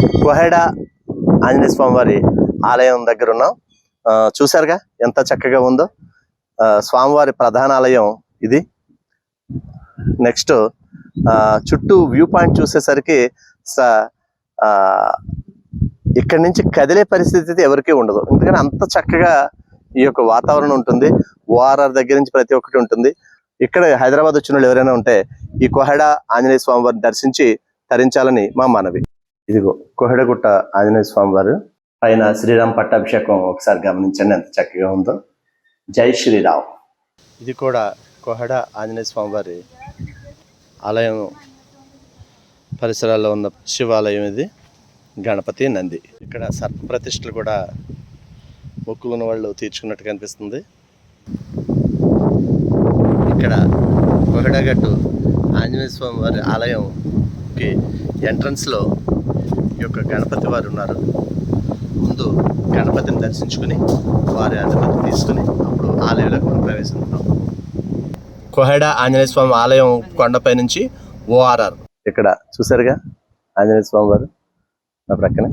కొహెడ ఆంజనేయ స్వామి వారి ఆలయం దగ్గర ఉన్నాం. ఆ, చూశారుగా ఎంత చక్కగా ఉందో. స్వామివారి ప్రధాన ఆలయం ఇది. నెక్స్ట్ చుట్టూ వ్యూ పాయింట్ చూసేసరికి స- ఆ, ఇక్కడి నుంచి కదిలే పరిస్థితి అయితే ఎవరికీ ఉండదు. ఎందుకంటే అంత చక్కగా ఈ యొక్క వాతావరణం ఉంటుంది. ఓఆర్ఆర్ దగ్గర నుంచి ప్రతి ఒక్కటి ఉంటుంది. ఇక్కడ హైదరాబాద్ వచ్చిన వాళ్ళు ఎవరైనా ఉంటే ఈ కొహెడ ఆంజనేయ స్వామి వారిని దర్శించి తరించాలని మా మనవి. ఇదిగో కొహెడగుట్ట ఆంజనేయ స్వామి వారు పైన శ్రీరామ్ పట్టాభిషేకం ఒకసారి గమనించండి ఎంత చక్కగా ఉందో. జై శ్రీరామ్. ఇది కూడా కొహెడ ఆంజనేయ స్వామి వారి ఆలయం పరిసరాల్లో ఉన్న శివాలయం ఇది గణపతి నంది. ఇక్కడ సర్పప్రతిష్టలు కూడా మొక్కులున్న వాళ్ళు తీర్చుకున్నట్టు కనిపిస్తుంది. ఇక్కడ కోహెడగట్టు ఆంజనేయ స్వామి వారి ఆలయంకి ఎంట్రన్స్లో యొక్క గణపతి వారు ఉన్నారు. ముందు గణపతిని దర్శించుకుని వారి అనుమతి తీసుకుని అప్పుడు ఆలయంలోకి మనం ప్రవేశిస్తాం కొహెడ ఆంజనేయ స్వామి ఆలయం కొండపై నుంచి ఓఆర్ఆర్ ఇక్కడ చూసారుగా ఆంజనేయ స్వామి వారు నా ప్రక్కనే.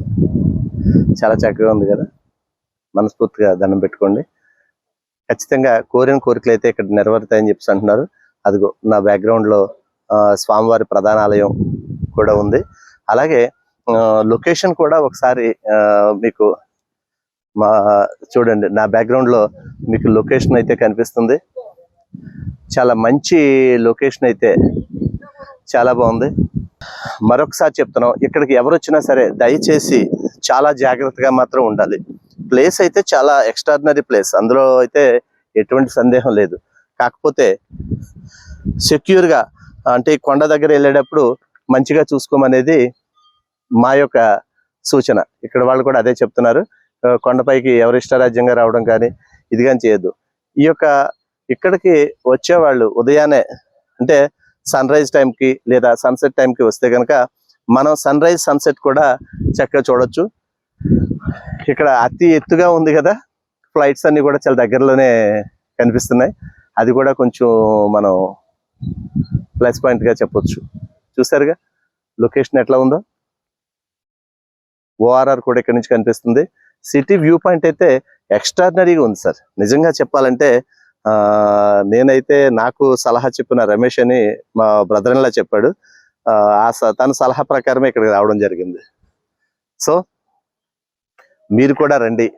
చాలా చక్కగా ఉంది కదా. మనస్ఫూర్తిగా దండం పెట్టుకోండి. ఖచ్చితంగా కోరిన కోరికలు అయితే ఇక్కడ నెరవేరుతాయని చెప్పి అంటున్నారు. అదిగో నా background లో ఆ, స్వామివారి ప్రధాన ఆలయం కూడా ఉంది. అలాగే లొకేషన్ కూడా ఒకసారి మీకు మా చూడండి నా బ్యాక్గ్రౌండ్లో లో మీకు లొకేషన్ అయితే కనిపిస్తుంది. చాలా మంచి లొకేషన్ అయితే చాలా బాగుంది. మరొకసారి చెప్తున్నాం ఇక్కడికి ఎవరు వచ్చినా సరే దయచేసి చాలా జాగ్రత్తగా మాత్రం ఉండాలి. ప్లేస్ అయితే చాలా ఎక్స్ట్రాడినరీ ప్లేస్ అందులో అయితే ఎటువంటి సందేహం లేదు. కాకపోతే సెక్యూర్గా అంటే కొండ దగ్గర వెళ్ళేటప్పుడు మంచిగా చూసుకోమనేది మా యొక్క సూచన. ఇక్కడ వాళ్ళు కూడా అదే చెప్తున్నారు. కొండపైకి ఎవరు ఇష్టరాజ్యంగా రావడం కానీ ఇది కానీ చేయొద్దు. ఈ యొక్క ఇక్కడికి వచ్చేవాళ్ళు ఉదయాన్నే అంటే సన్ రైజ్ టైంకి లేదా సన్సెట్ టైంకి వస్తే కనుక మనం సన్ రైజ్ సన్సెట్ కూడా చక్కగా చూడొచ్చు. ఇక్కడ అతి ఎత్తుగా ఉంది కదా ఫ్లైట్స్ అన్నీ కూడా చాలా దగ్గరలోనే కనిపిస్తున్నాయి. అది కూడా కొంచెం మనం ప్లస్ పాయింట్గా చెప్పొచ్చు. చూసారుగా? లొకేషన్ ఎట్లా ఉందో? ఓఆర్ఆర్ కూడా ఇక్కడ నుంచి కనిపిస్తుంది. సిటీ వ్యూ పాయింట్ అయితే ఎక్స్ట్రాడినరీగా ఉంది సార్. నిజంగా చెప్పాలంటే నేనైతే నాకు సలహా చెప్పిన రమేష్ అని మా బ్రదర్ లా చెప్పాడు. ఆ స- తన సలహా ప్రకారమే ఇక్కడికి రావడం జరిగింది. సో మీరు కూడా రండి.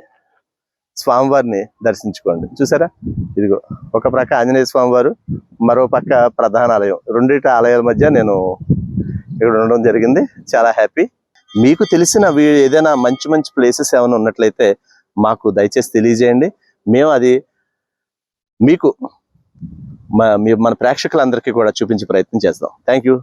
స్వామివారిని దర్శించుకోండి. చూసారా? ఇదిగో ఒక ప్రక్క ఆంజనేయ స్వామివారు మరో పక్క ప్రధాన ఆలయం రెండింటి ఆలయాల మధ్య నేను ఇక్కడ ఉండడం జరిగింది. చాలా హ్యాపీ. మీకు తెలిసిన వీ- ఏదైనా మంచి మంచి ప్లేసెస్ ఏమైనా ఉన్నట్లయితే మాకు దయచేసి తెలియజేయండి. మేము అది మీకు మీ- మన ప్రేక్షకులందరికీ కూడా చూపించే ప్రయత్నం చేస్తాం. Thank you